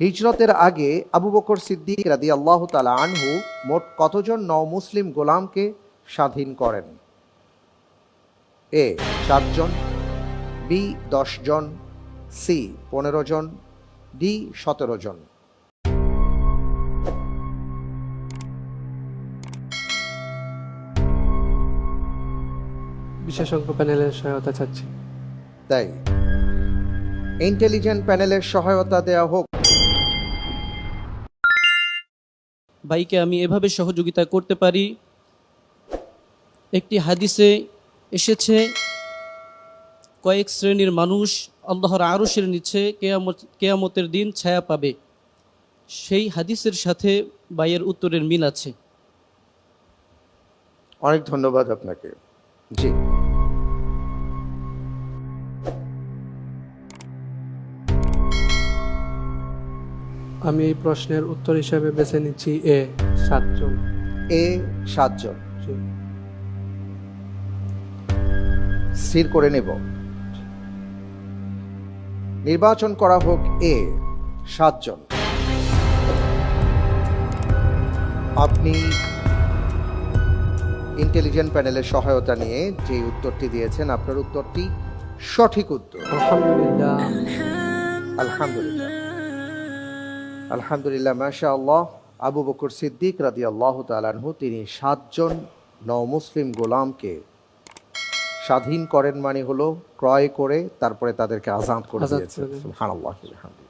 হিজরতের আগে আবু বকর সিদ্দিক রাদি আল্লাহ তালা আনহু মোট কতজন নও মুসলিম গোলামকে স্বাধীন করেন? এ সাতজন বি জন সি পনেরো জন ডি সতেরো জন বিশেষজ্ঞ প্যানেলের সহায়তা চাচ্ছি। তাই ইন্টেলিজেন্ট প্যানেলের সহায়তা দেওয়া হোক। ভাইকে আমি এভাবে সহযোগিতা করতে পারি। একটি হাদিসে এসেছে, কয়েক শ্রেণির মানুষ আল্লাহর আরশের নিচে কেয়ামত, কেয়ামতের দিন ছায়া পাবে। সেই হাদিসের সাথে বাইয়ের উত্তরের মিল আছে। অনেক ধন্যবাদ আপনাকে। জি। আমি এই প্রশ্নের উত্তর হিসেবে বেছে নিচ্ছি এ সাতজন। এ সাতজন। স্থির করে নেব। নির্বাচন করা হোক এ সাতজন। আপনি ইন্টেলিজেন্ট প্যানেলের সহায়তা নিয়ে যে উত্তরটি দিয়েছেন আপনার উত্তরটি সঠিক উত্তর। আলহামদুলিল্লাহ। আলহামদুলিল্লাহ। আলহামদুলিল্লাহ মাশা আল্লাহ আবু বকর সিদ্দিক রাদি আল্লাহ তালানহু তিনি সাতজন নমুসলিম গোলামকে স্বাধীন করেন মানে হলো ক্রয় করে তারপরে তাদেরকে আজাদ করে আজাদ দিয়েছেন। হান আল্লাহ আলহামদুলিল্লাহ।